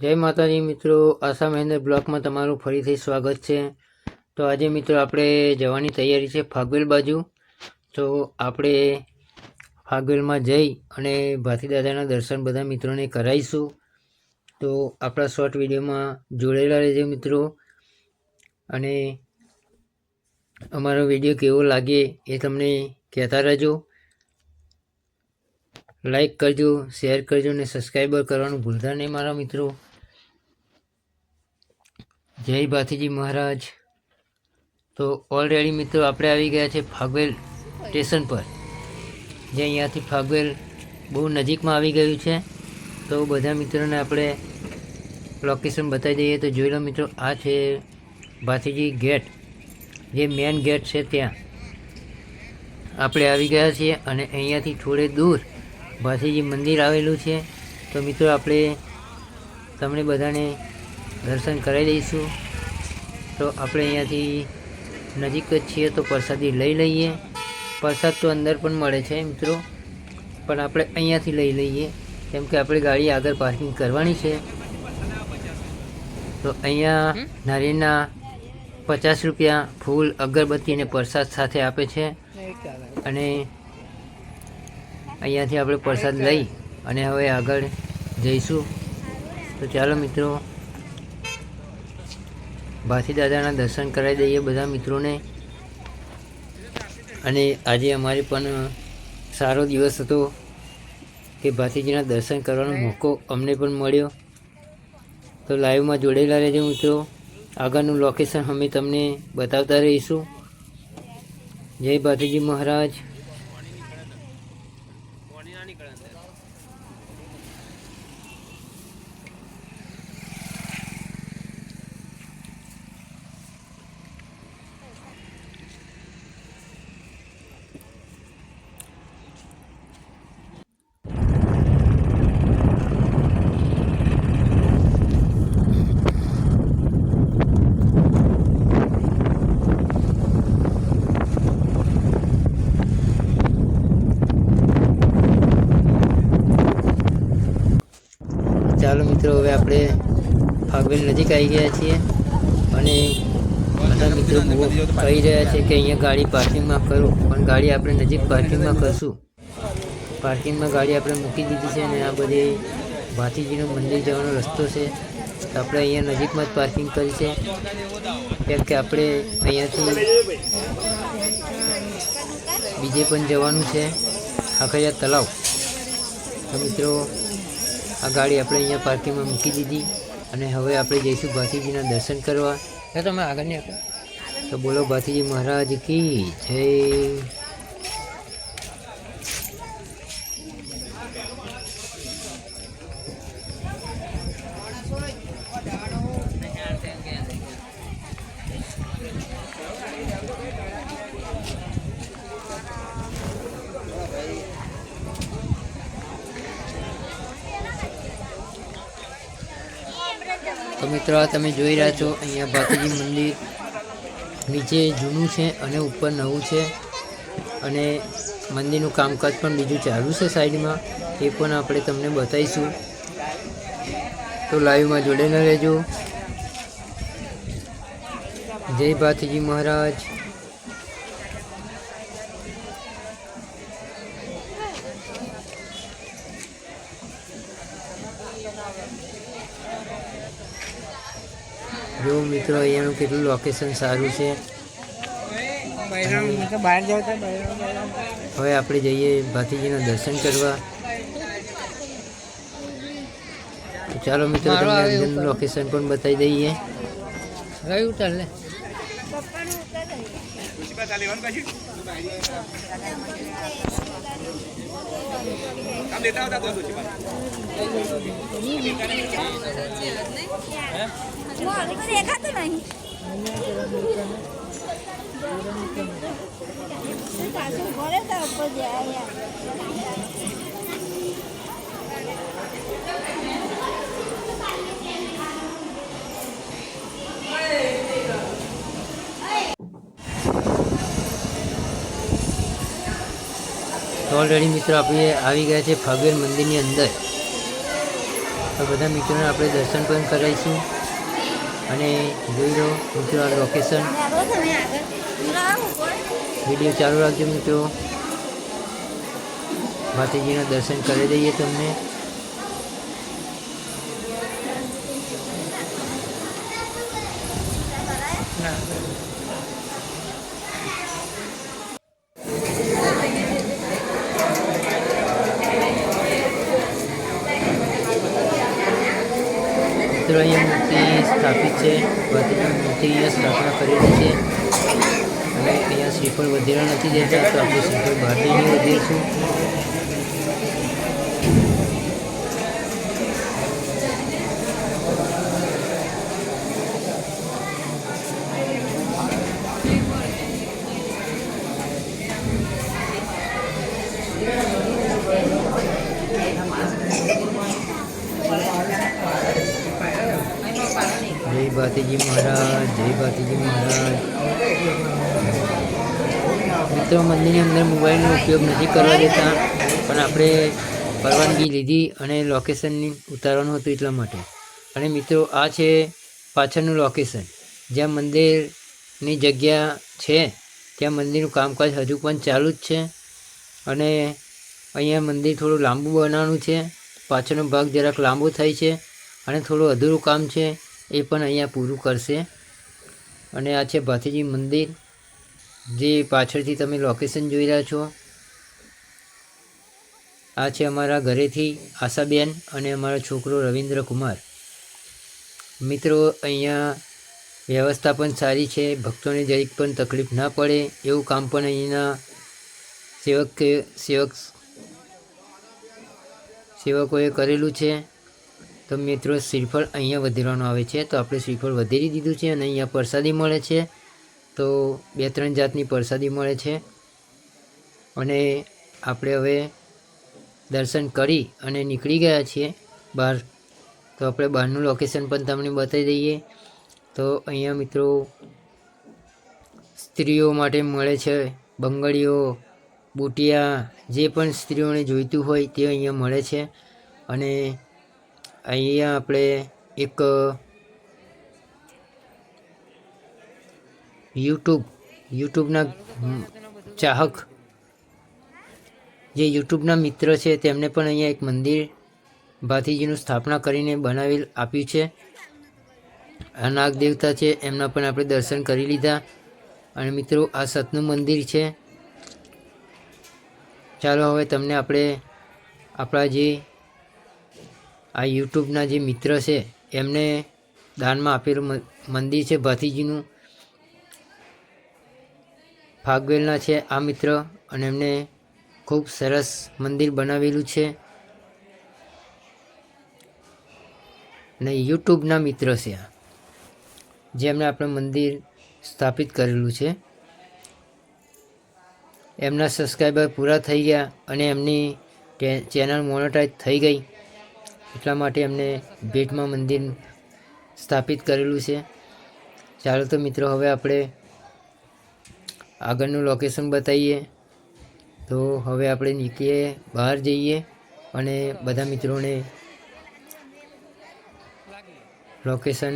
જય માતાજી મિત્રો આશા મહેન્દ્ર બ્લોકમાં તમારું ફરીથી સ્વાગત છે. તો આજે મિત્રો આપણે જવાની તૈયારી છે ફાગવેલ બાજુ. તો આપણે ફાગવેલમાં જઈ અને ભાતીદાદાના દર્શન બધા મિત્રોને કરાવીશું. તો આપણા શોર્ટ વિડીયોમાં જોડેલા રહેજો મિત્રો. અને અમારો વીડિયો કેવો લાગે એ તમને કહેતા રહેજો. લાઈક કરજો, શેર કરજો અને સબસ્ક્રાઈબર કરવાનું ભૂલતા નહીં મારા મિત્રો. જય ભાથીજી મહારાજ. તો ઓલરેડી મિત્રો આપણે આવી ગયા છે ફાગવેલ સ્ટેશન પર. જે અહીંયાથી ફાગવેલ બહુ નજીકમાં આવી ગયું છે. તો બધા મિત્રોને આપણે લોકેશન બતાવી દઈએ. તો જોઈ લો મિત્રો, આ છે ભાથીજી ગેટ જે મેન ગેટ છે ત્યાં. આપણે આવી ગયા છીએ અને અહીંયાથી થોડે દૂર ભાથીજી મંદિર આવેલું છે. તો મિત્રો આપણે તમને બધાને દર્શન કરાવી દઈશું તો આપણે અહીંયાથી નજીક જ છીએ તો પ્રસાદી લઈ લઈએ. પ્રસાદ તો અંદર પણ મળે છે મિત્રો. પણ આપણે અહીંયાથી લઈ લઈએ. કેમ કે આપણે ગાડી આગળ પાર્કિંગ કરવાની છે. તો અહીંયા નારિયેળના પચાસ રૂપિયા ફૂલ અગરબત્તી અને પ્રસાદ સાથે આપે છે. અને અહીંયાથી આપણે પ્રસાદ લઈ અને હવે આગળ જઈશું. તો ચાલો મિત્રો ભાથી દાદાના દર્શન કરાવી દઈએ બધા મિત્રોને. અને આજે અમારે પણ સારો દિવસ હતો કે ભાથીજીના દર્શન કરવાનો મોકો અમને પણ મળ્યો. તો લાઈવમાં જોડેલા રહેજો મિત્રો. આગળનું લોકેશન અમે તમને બતાવતા રહીશું. જય ભાથીજી મહારાજ. ચાલો મિત્રો, હવે આપણે ફાગવેલ નજીક આવી ગયા છીએ અને બધા મિત્રો કહી રહ્યા છે કે અહીંયા ગાડી પાર્કિંગમાં કરો, પણ ગાડી આપણે નજીક પાર્કિંગમાં કરશું. પાર્કિંગમાં ગાડી આપણે મૂકી દીધી છે અને આ બધી ભાતીજીનું મંદિર જવાનો રસ્તો છે. તો આપણે અહીંયા નજીકમાં જ પાર્કિંગ કરી છે. કેમ કે આપણે અહીંયાથી બીજે પણ જવાનું છે. ખાખરિયા તલાવ તો મિત્રો આ ગાડી આપણે અહીંયા પાર્કિંગમાં મૂકી દીધી અને હવે આપણે જઈશું ભાતીજીના દર્શન કરવા. તો તમે આગળ નહીં આપો તો બોલો ભાતીજી મહારાજ કી જય. તો મિત્રો તમે જોઈ રહ્યા છો, અહીંયા ભાતીજી મંદિર નીચે જૂનું છે અને ઉપર નવું છે. અને મંદિરનું કામકાજ પણ બીજું ચાલુ છે સાઈડમાં. એ પણ આપણે તમને બતાવીશું. તો લાઈવમાં જોડે ન રહેજો. જય ભાતીજી મહારાજ. જો મિત્રો અહીંયાનું કેટલું લોકેશન સારું છે? બહાર જાવ તો બહાર હવે આપણે જઈએ ભાતીજીના દર્શન કરવા. ચાલો મિત્રો તમને લોકેશન પણ બતાવી દઈએ. ગયું ઉતાર લે. તો ઓલરેડી મિત્રો આપણે આવી ગયા છે ફાગવેલ મંદિરની અંદર. તો બધા મિત્રોને આપણે દર્શન પણ કરાવીશું. અને જોઈ લો મિત્રો લોકેશન વીડિયો ચાલુ રાખજો મિત્રો. માતાજીના દર્શન કરી દઈએ તમને. મિત્રો અહીંયા મૂર્તિ સ્થાપિત છે માતાજીની મૂર્તિ સ્થાપના કરેલી છે. અને અહીંયા શ્રીફળ વધેરા નથી જતા તો આપણે શ્રીફળ બહાર જઈને Thank જય ભાતીજી મહારાજ, જય ભાતીજી મહારાજ. મિત્રો, મંદિરની અંદર મોબાઈલનો ઉપયોગ નથી કરવા દેતા, પણ આપણે પરવાનગી લીધી અને લોકેશનની ઉતારવાનું હતું એટલા માટે. અને મિત્રો, આ છે પાછળનું લોકેશન જ્યાં મંદિરની જગ્યા છે, ત્યાં મંદિરનું કામકાજ હજુ પણ ચાલુ જ છે. અને અહીંયા મંદિર થોડું લાંબુ બનાવવાનું છે. પાછળનો ભાગ જરાક લાંબો થાય છે અને થોડું અધૂરું કામ છે. એ પણ અહીંયા પૂરું કરશે. અને આ છે ભાથીજી મંદિર. જે પાછળથી તમે લોકેશન જોઈ રહ્યા છો. આ છે અમારા ઘરેથી આશાબેન અને અમારો છોકરો રવિન્દ્ર કુમાર મિત્રો, અહીંયા વ્યવસ્થા પણ સારી છે, ભક્તોને જરીક પણ તકલીફ ના પડે, એવું કામ પણ અહીંના સેવક સેવક, સેવકોએ કરેલું છે. તો મિત્રો, શ્રીફળ અહીંયા વધારવાનું આવે છે. તો આપણે શ્રીફળ વધારી દીધું છે અને અહીંયા પ્રસાદી મળે છે. તો બે ત્રણ જાતની પ્રસાદી મળે છે. અને આપણે હવે દર્શન કરી અને નીકળી ગયા છીએ બહાર. તો આપણે બહારનું લોકેશન પણ તમને બતાવી દઈએ. તો અહીંયા મિત્રો, સ્ત્રીઓ માટે મળે છે બંગડીઓ, બુટિયા, જે પણ સ્ત્રીઓને જોઈતું હોય તે અહીંયા મળે છે. અને અહીંયા આપણે એક યુટ્યુબ યુટ્યુબના ચાહક જે યુટ્યુબના મિત્ર છે, તેમને પણ અહીંયા એક મંદિર ભાથીજીનું સ્થાપના કરીને બનાવેલ આપ્યું છે. આ નાગ દેવતા છે, એમના પણ આપણે દર્શન કરી લીધા. અને મિત્રો, આ સતનું મંદિર છે. ચાલો હવે તમને આપણે આપણા જે આ યુટ્યુબના જે મિત્ર છે, એમને દાનમાં આપેલું મંદિર છે ભાતીજીનું ફાગવેલના છે આ મિત્ર અને એમને ખૂબ સરસ મંદિર બનાવેલું છે. અને યુટ્યુબના મિત્ર છે જેમણે આપણે મંદિર સ્થાપિત કરેલું છે. એમના સબસ્ક્રાઈબર પૂરા થઈ ગયા અને એમની ચેનલ મોનેટાઈઝ થઈ ગઈ. એટલા માટે એમને ભેટમાં મંદિર સ્થાપિત કરેલું છે. ચાલો તો મિત્રો, હવે આપણે આગળનું લોકેશન બતાવીએ. તો હવે આપણે નીકળીએ, બહાર જઈએ અને બધા મિત્રોને લોકેશન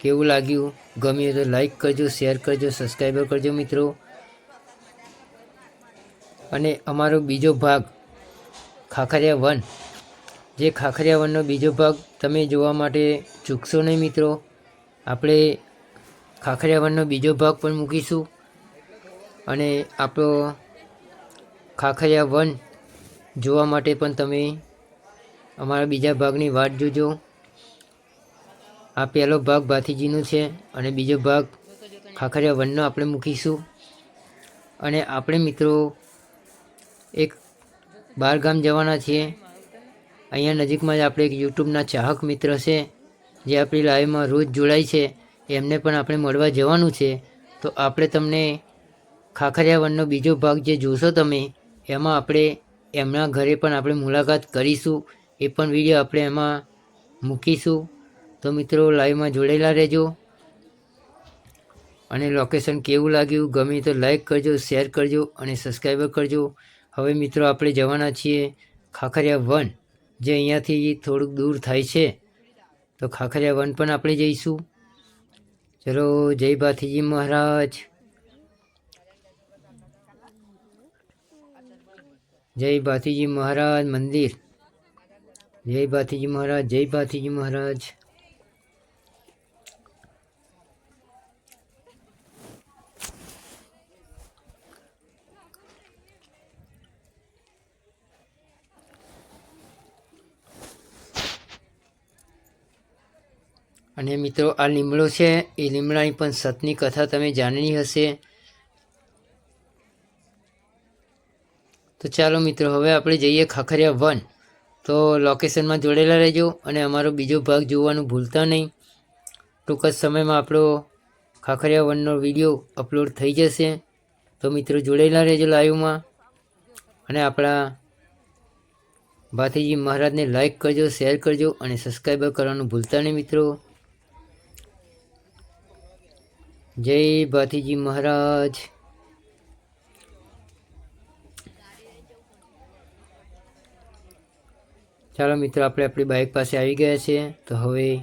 કેવું લાગ્યું, ગમ્યું તો લાઈક કરજો શેર કરજો સબસ્ક્રાઈબર કરજો મિત્રો. અને અમારો બીજો ભાગ, ખાખરિયા વન જે ખાખરિયા વનનો બીજો ભાગ તમે જોવા માટે ચૂકશો નહીં મિત્રો. આપણે ખાખરિયા વનનો બીજો ભાગ પણ મૂકીશું. અને આપણો ખાખરિયા વન જોવા માટે પણ તમે અમારા બીજા ભાગની વાટ જોજો. આ પહેલો ભાગ ભાથીજીનો છે અને બીજો ભાગ ખાખરિયા વનનો આપણે મૂકીશું. અને આપણે મિત્રો એક બહાર ગામ જવાના છીએ. અહીંયા નજીકમાં જ આપણે એક યુટ્યુબના ચાહક મિત્ર છે, જે આપણી લાઈવમાં રોજ જોડાય છે, એમને પણ આપણે મળવા જવાનું છે. તો આપણે તમને ખાખરિયા વનનો બીજો ભાગ જે જોશો તમે, એમાં આપણે એમના ઘરે પણ આપણે મુલાકાત કરીશું. એ પણ વીડિયો આપણે એમાં મૂકીશું. તો મિત્રો, લાઈવમાં જોડેલા રહેજો. અને લોકેશન કેવું લાગ્યું, ગમે તો લાઈક કરજો, શેર કરજો અને સબસ્ક્રાઈબર કરજો. હવે મિત્રો, આપણે જવાના છીએ ખાખરિયા વન જે અહીંયાથી થોડુંક દૂર થાય છે, તો ખાખરિયા વન પણ આપણે જઈશું. ચલો, જય ભાથીજી મહારાજ. જય ભાથીજી મહારાજ મંદિર. જય ભાથીજી મહારાજ, જય ભાથીજી મહારાજ. અને મિત્રો, આ લીમડો છે. એ લીમડાની પણ સતની કથા તમે જાણની હશે. તો ચાલો મિત્રો, હવે આપણે જઈએ ખાખરિયા વન. તો લોકેશનમાં જોડેલા રહેજો અને અમારો બીજો ભાગ જોવાનું ભૂલતા નહીં. ટૂંક જ સમયમાં આપણો ખાખરિયા વનનો વીડિયો અપલોડ થઈ જશે. તો મિત્રો, જોડેલા રહેજો લાઈવમાં. અને આપણા ભાતીજી મહારાજને લાઈક કરજો શેર કરજો અને સબસ્ક્રાઈબર કરવાનું ભૂલતા નહીં મિત્રો. જય ભાતીજી મહારાજ. ચાલો મિત્રો આપણે આપણી બાઇક પાસે આવી ગયા છીએ. તો હવે